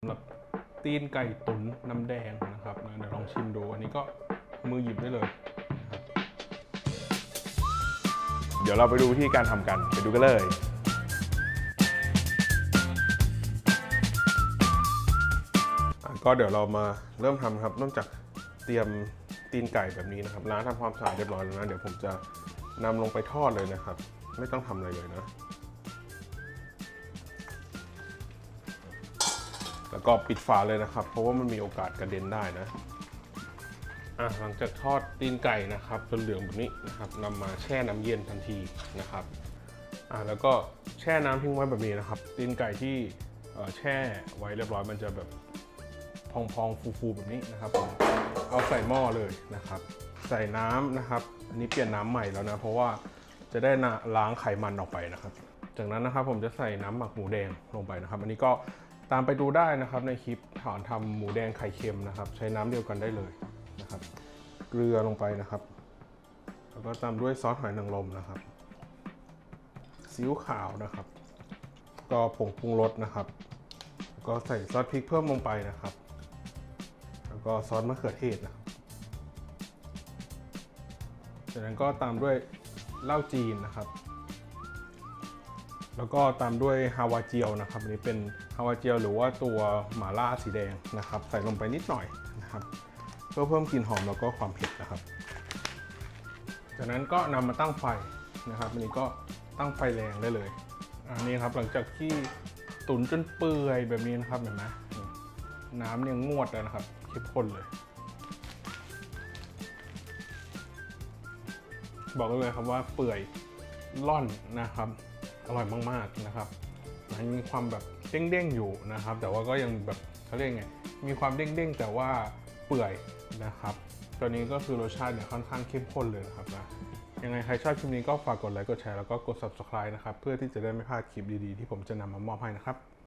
สำหรับตีนไก่ตุ๋นน้ำแดงนะครับนะเดี๋ยวลองชิมดู อันนี้ก็มือหยิบได้เลย เดี๋ยวเราไปดูวิธีการทำกัน ไปดูกันเลยอะก็เดี๋ยวเรามาเริ่มทำครับเริ่มจากเตรียมตีนไก่แบบนี้นะครับล้างทำความสะอาดเรียบร้อยแล้วนะ เดี๋ยวผมจะนำลงไปทอดเลยนะครับ ไม่ต้องทำอะไรเลยนะ แล้วก็ปิดฝาเลยนะครับ เพราะว่ามันมีโอกาสกระเด็นได้นะอะหลังจากทอดตีนไก่นะครับจนเหลืองแบบนี้นะครับนำมาแช่น้ำเย็นทันทีนะครับอะแล้วก็แช่น้ำทิ้งไว้แบบนี้นะครับ ตีนไก่ที่แช่ไว้เรียบร้อยมันจะแบบพองๆฟูๆแบบนี้นะครับผมเอาใส่หม้อเลยนะครับ ใส่น้ำนะครับ อันนี้เปลี่ยนน้ำใหม่แล้วนะ เพราะว่าจะได้ล้างไขมันออกไปนะครับ จากนั้นนะครับผมจะใส่น้ำหมักหมูแดงลงไปนะครับ อันนี้ก็ ตามไปดูได้นะครับในคลิปถอนทำหมูแดงไข่เค็มนะครับ ใช้น้ำเดียวกันได้เลยนะครับ เกลือลงไปนะครับ แล้วก็ตามด้วยซอสหอยนางรมนะครับซีอิ๊วขาวนะครับ ก็ผงปรุงรสนะครับ ก็ใส่ซอสพริกเพิ่มลงไปนะครับ แล้วก็ซอสมะเขือเทศนะครับจากนั้นก็ตามด้วยเหล้าจีนนะครับ แล้วก็ตามด้วยฮาวาเจียวนะครับอันนี้เป็นฮาวาเจียวหรือว่าตัวหม่าล่าสีแดงนะครับ ใส่ลงไปนิดหน่อยนะครับเพื่อเพิ่มกลิ่นหอมแล้วก็ความเผ็ดนะครับ จากนั้นก็นำมาตั้งไฟนะครับอันนี้ก็ตั้งไฟแรงได้เลยอันนี้ครับหลังจากที่ตุ๋นจนเปื่อยแบบนี้นะครับเห็นไหมน้ำเนี่ยงวดแล้วนะครับเข้มข้นเลย บอกเลยครับว่าเปื่อยล่อนนะครับ อร่อยมากๆนะครับมันมีความแบบเด้งๆอยู่นะครับ แต่ว่าก็ยังแบบเขาเรียกไงมีความเด้งๆแต่ว่าเปื่อยนะครับ ตัวนี้ก็คือรสชาติเนี่ยค่อนข้างเข้มข้นเลยนะครับนะยังไงใครชอบคลิปนี้ก็ฝากกดไลค์กดแชร์แล้วก็กด subscribe นะครับ เพื่อที่จะได้ไม่พลาดคลิปดีๆ ที่ผมจะนำมามอบให้นะครับ